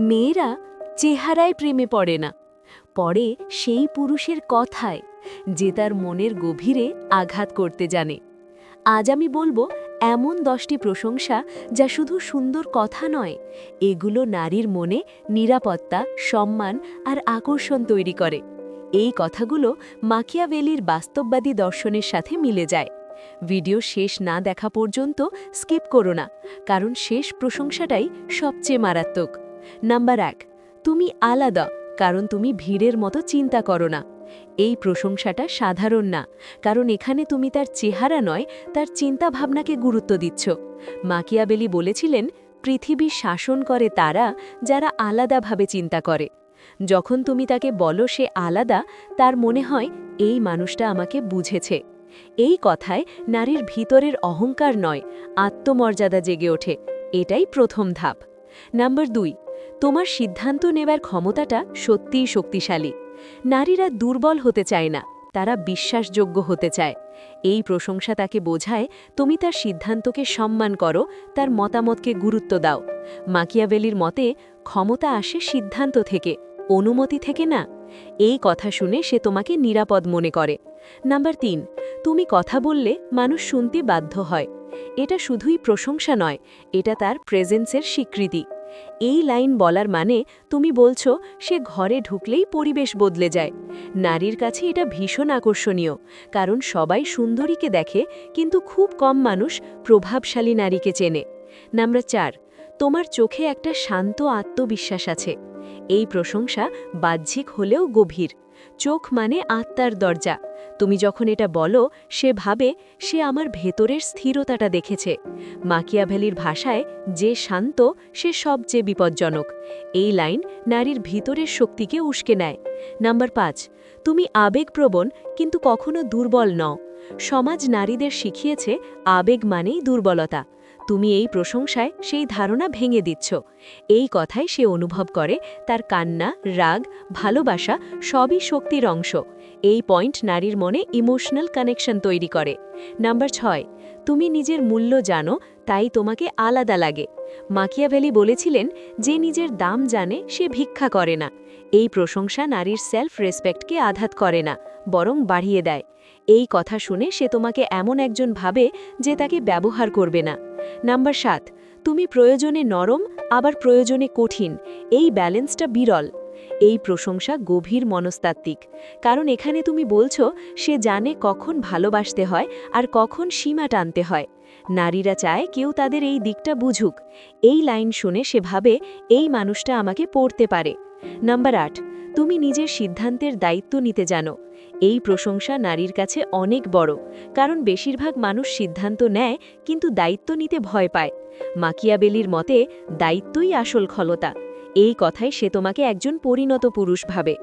মেয়েরা চেহারায় প্রেমে পড়ে না। পড়ে সেই পুরুষের কথায় যে তার মনের গভীরে আঘাত করতে জানে। আজ আমি বলব, এমন দশটি প্রশংসা যা শুধু সুন্দর কথা নয়, এগুলো নারীর মনে নিরাপত্তা, সম্মান আর আকর্ষণ তৈরি করে। এই কথাগুলো মাকিয়াভেলির বাস্তববাদী দর্শনের সাথে মিলে যায়। ভিডিও শেষ না দেখা পর্যন্ত স্কিপ করো না, কারণ শেষ প্রশংসাটাই সবচেয়ে মারাত্মক। নাম্বার এক, তুমি আলাদা, কারণ তুমি ভিড়ের মতো চিন্তা করো না। এই প্রশংসাটা সাধারণ না, কারণ এখানে তুমি তার চেহারা নয়, তার চিন্তা ভাবনাকে গুরুত্ব দিচ্ছ। মাকিয়াবেলি বলেছিলেন, পৃথিবী শাসন করে তারা যারা আলাদাভাবে চিন্তা করে। যখন তুমি তাকে বলো সে আলাদা, তার মনে হয়, এই মানুষটা আমাকে বুঝেছে। এই কথায় নারীর ভিতরের অহংকার নয়, আত্মমর্যাদা জেগে ওঠে। এটাই প্রথম ধাপ। নাম্বার দুই তোমার সিদ্ধান্ত নেবার ক্ষমতাটা সত্যিই শক্তিশালী। নারীরা দুর্বল হতে চায় না, তারা বিশ্বাসযোগ্য হতে চায়। এই প্রশংসা তাকে বোঝায়, তুমি তার সিদ্ধান্তকে সম্মান করো, তার মতামতকে গুরুত্ব দাও। মাকিয়াভেলির মতে, ক্ষমতা আসে সিদ্ধান্ত থেকে, অনুমতি থেকে না। এই কথা শুনে সে তোমাকে নিরাপদ মনে করে। নাম্বার তিন, তুমি কথা বললে মানুষ শুনতে বাধ্য হয়। এটা শুধুই প্রশংসা নয়, এটা তার প্রেজেন্সের স্বীকৃতি। এই লাইন বলার মানে তুমি বলছো, সে ঘরে ঢুকলেই পরিবেশ বদলে যায়। নারীর কাছে এটা ভীষণ আকর্ষণীয়, কারণ সবাই সুন্দরীকে দেখে, কিন্তু খুব কম মানুষ প্রভাবশালী নারীকে চেনে। নাম্বার চার, তোমার চোখে একটা শান্ত আত্মবিশ্বাস আছে। এই প্রশংসা বাহ্যিক হলেও গভীর। চোখ মানে আত্মার দরজা। তুমি যখন এটা বলো, সে ভাবে সে আমার ভেতরের স্থিরতাটা দেখেছে। মাকিয়াভেলির ভাষায় যে শান্ত, সে সবচেয়ে বিপজ্জনক। এই লাইন নারীর ভিতরের শক্তিকে উস্কে নেয়। নাম্বার পাঁচ, তুমি আবেগপ্রবণ কিন্তু কখনো দুর্বল নও। সমাজ নারীদের শিখিয়েছে, আবেগ মানেই দুর্বলতা। তুমি এই প্রশংসায় সেই ধারণা ভেঙে দিচ্ছ। এই কথাই সে অনুভব করে, তার কান্না, রাগ, ভালোবাসা সবই শক্তির অংশ। এই পয়েন্ট নারীর মনে ইমোশনাল কানেকশন তৈরি করে। নাম্বার ছয় তুমি নিজের মূল্য জানো, তাই তোমাকে আলাদা লাগে। মাকিয়াভেলি বলেছিলেন, যে নিজের দাম জানে, সে ভিক্ষা করে না। এই প্রশংসা নারীর সেলফ রেসপেক্টকে আঘাত করে না, বরং বাড়িয়ে দেয়। এই কথা শুনে সে তোমাকে এমন একজন ভাবে, যে তাকে ব্যবহার করবে না। নাম্বার সাত, তুমি প্রয়োজনে নরম, আবার প্রয়োজনে কঠিন। এই ব্যালেন্সটা বিরল। এই প্রশংসা গভীর মনস্তাত্ত্বিক। কারণ এখানে তুমি বলছো, সে জানে কখন ভালোবাসতে হয় আর কখন সীমা টানতে হয়। নারীরা চায় কেউ তাদের এই দিকটা বুঝুক। এই লাইন শুনে সে ভাবে, এই মানুষটা আমাকে পড়তে পারে। নাম্বার আট, তুমি নিজের সিদ্ধান্তের দায়িত্ব নিতে জানো। এই প্রশংসা নারীর কাছে অনেক বড়। কারণ বেশিরভাগ মানুষ সিদ্ধান্ত নেয়, কিন্তু দায়িত্ব নিতে ভয় পায়। মাকিয়াবেলির মতে, দায়িত্বই আসল ক্ষলতা। এই কথায় সে তোমাকে একজন পরিণত পুরুষ ভাবে।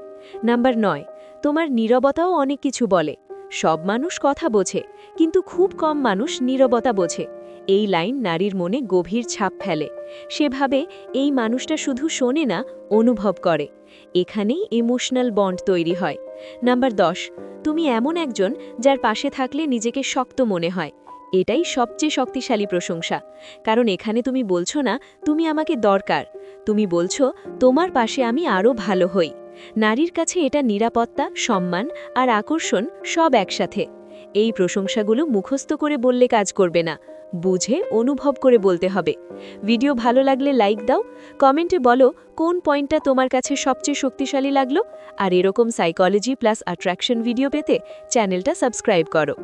নাম্বার নয়, তোমার নীরবতাও অনেক কিছু বলে। সব মানুষ কথা বোঝে, কিন্তু খুব কম মানুষ নীরবতা বোঝে। এই লাইন নারীর মনে গভীর ছাপ ফেলে। সেভাবে এই মানুষটা শুধু শোনে না, অনুভব করে। এখানেই ইমোশনাল বন্ড তৈরি হয়। নাম্বার দশ, তুমি এমন একজন যার পাশে থাকলে নিজেকে শক্ত মনে হয়। এটাই সবচেয়ে শক্তিশালী প্রশংসা। কারণ এখানে তুমি বলছো না, তুমি আমাকে দরকার। তুমি বলছো, তোমার পাশে আমি আরও ভালো হই। নারীর কাছে এটা নিরাপত্তা, সম্মান আর আকর্ষণ সব একসাথে। এই প্রশংসাগুলো মুখস্থ করে বললে কাজ করবে না। বুঝে, অনুভব করে বলতে হবে। ভিডিও ভালো লাগলে লাইক দাও, কমেন্টে বলো কোন পয়েন্টটা তোমার কাছে সবচেয়ে শক্তিশালী লাগল, আর এরকম সাইকোলজি প্লাস অ্যাট্রাকশন ভিডিও পেতে চ্যানেলটা সাবস্ক্রাইব করো।